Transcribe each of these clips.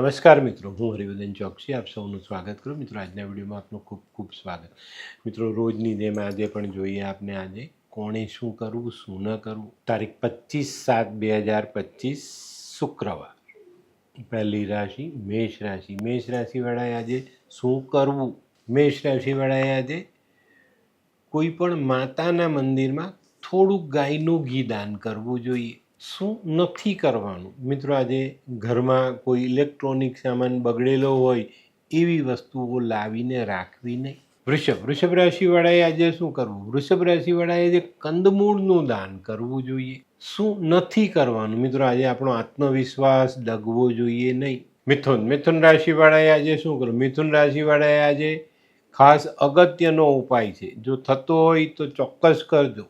નમસ્કાર મિત્રો, હું હરિવર્ધન ચોકસી, આપ સૌનું સ્વાગત કરું. મિત્રો, આજના વિડીયોમાં આપનું ખૂબ ખૂબ સ્વાગત. મિત્રો, રોજની જેમ આજે પણ જોઈએ આપને આજે કોણે શું કરવું, શું ન કરવું? તારીખ પચીસ સાત બે હજાર પચીસ, શુક્રવાર. પહેલી રાશિ, મેષ રાશિ. મેષ રાશિવાળાએ આજે શું કરવું? મેષ રાશિવાળાએ આજે કોઈ પણ માતાના મંદિરમાં થોડુંક ગાયનું ઘી દાન કરવું જોઈએ. શું નથી કરવાનું? મિત્રો, આજે ઘરમાં કોઈ ઇલેક્ટ્રોનિક સામાન બગડેલો હોય, એવી વસ્તુઓ લાવીને રાખવી નહીં વૃષભ વૃષભ રાશિવાળાએ આજે શું કરવું? વૃષભ રાશિવાળાએ આજે કંદમૂળનું દાન કરવું જોઈએ. શું નથી કરવાનું? મિત્રો, આજે આપણો આત્મવિશ્વાસ ડગવો જોઈએ નહીં. મિથુન મિથુન રાશિવાળાએ આજે શું કરવું મિથુન રાશિવાળાએ આજે ખાસ અગત્યનો ઉપાય છે. જો થતો હોય તો ચોક્કસ કરજો.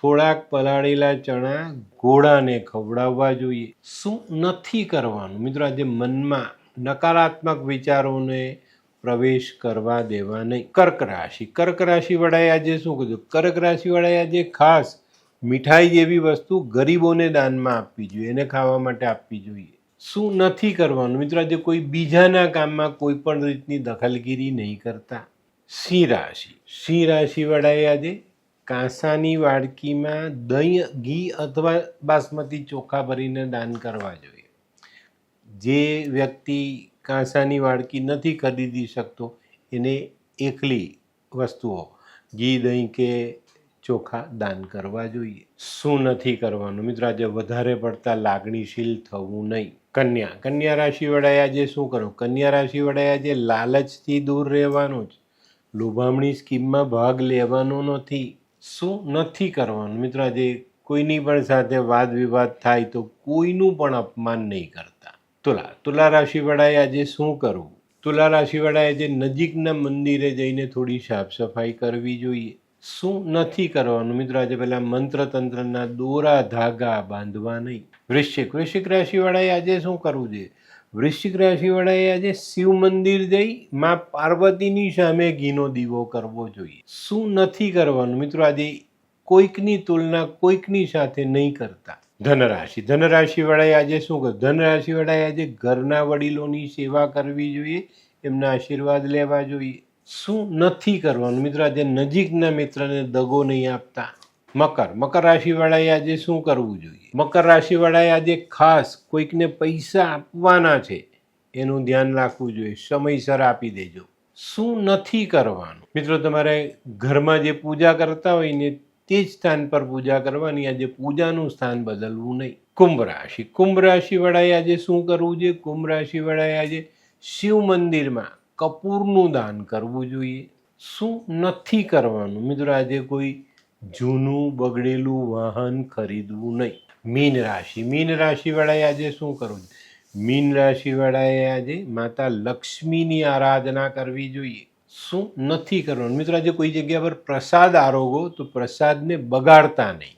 થોડાક પલાળેલા ચણા ઘોડાને ખવડાવવા જોઈએ. શું નથી કરવાનું? મિત્રો, આજે મનમાં નકારાત્મક વિચારોને પ્રવેશ કરવા દેવા નહીં. કર્ક રાશિ. કર્ક રાશિવાળાએ આજે શું કીધું? કર્ક રાશિવાળાએ આજે ખાસ મીઠાઈ જેવી વસ્તુ ગરીબોને દાનમાં આપવી જોઈએ. એને ખાવા માટે આપવી જોઈએ. શું નથી કરવાનું? મિત્રો, આજે કોઈ બીજાના કામમાં કોઈ પણ રીતની દખલગીરી નહીં કરતા. સિંહ રાશિ. સિંહ રાશિવાળાએ આજે કાંસાની વાડકીમાં દહીં, ઘી અથવા બાસમતી ચોખા ભરીને દાન કરવા જોઈએ. જે વ્યક્તિ કાંસાની વાડકી નથી ખરીદી શકતો, એને એકલી વસ્તુઓ, ઘી, દહીં કે ચોખા દાન કરવા જોઈએ. શું નથી કરવાનું? મિત્રો, આજે વધારે પડતા લાગણીશીલ થવું નહીં. કન્યા. કન્યા રાશિવાળાએ આજે શું કરવું? કન્યા રાશિવાળાએ આજે લાલચથી દૂર રહેવાનું જ. લોભામણી સ્કીમમાં ભાગ લેવાનો નથી. શું નથી કરવાનું? મિત્રો, આજે કોઈની પણ સાથે વાદ વિવાદ થાય તો કોઈનું પણ અપમાન નહીં કરતા. તુલા તુલા રાશિવાળાએ આજે શું કરવું? તુલા રાશિવાળાએ આજે નજીકના મંદિરે જઈને થોડી સાફ સફાઈ કરવી જોઈએ. શું નથી કરવાનું? મિત્રો, આજે પહેલાં મંત્ર તંત્રના દોરા ધાગા બાંધવા નહીં. વૃશ્ચિક વૃશ્ચિક રાશિવાળાએ આજે શું કરવું જોઈએ? વૃશ્ચિક રાશિવાળાએ આજે શિવ મંદિર જઈ મા પાર્વતીની સામે ઘીનો દીવો કરવો જોઈએ. શું નથી કરવાનું? મિત્રો, આજે કોઈકની તુલના કોઈકની સાથે નહીં કરતા. ધનરાશિ, ધનરાશિવાળાએ આજે શું કરવું ધનરાશિવાળાએ આજે ઘરના વડીલોની સેવા કરવી જોઈએ, એમના આશીર્વાદ લેવા જોઈએ. શું નથી કરવાનું? મિત્રો, આજે નજીકના મિત્રને દગો નહીં આપતા. મકર. મકર રાશિવાળાએ આજે શું કરવું જોઈએ? મકર રાશિવાળાએ આજે ખાસ કોઈકને પૈસા આપવાના છે, એનું ધ્યાન રાખવું જોઈએ. સમયસર આપી દેજો. શું નથી કરવાનું? મિત્રો, તમારે ઘરમાં જે પૂજા કરતા હોય ને, તે જ સ્થાન પર પૂજા કરવાની. આજે પૂજાનું સ્થાન બદલવું નહીં. કુંભ રાશિ. કુંભ રાશિવાળાએ આજે શું કરવું જોઈએ? કુંભ રાશિવાળાએ આજે શિવ મંદિરમાં કપૂરનું દાન કરવું જોઈએ. શું નથી કરવાનું? મિત્રો, આજે કોઈ જૂનું બગડેલું વાહન ખરીદવું નહીં. મીન રાશિ. મીન રાશિવાળાએ આજે શું કરવું? મીન રાશિવાળાએ આજે માતા લક્ષ્મીની આરાધના કરવી જોઈએ. શું નથી કરવાનું? મિત્રો, આજે કોઈ જગ્યા પર પ્રસાદ આરોગો તો પ્રસાદને બગાડતા નહીં.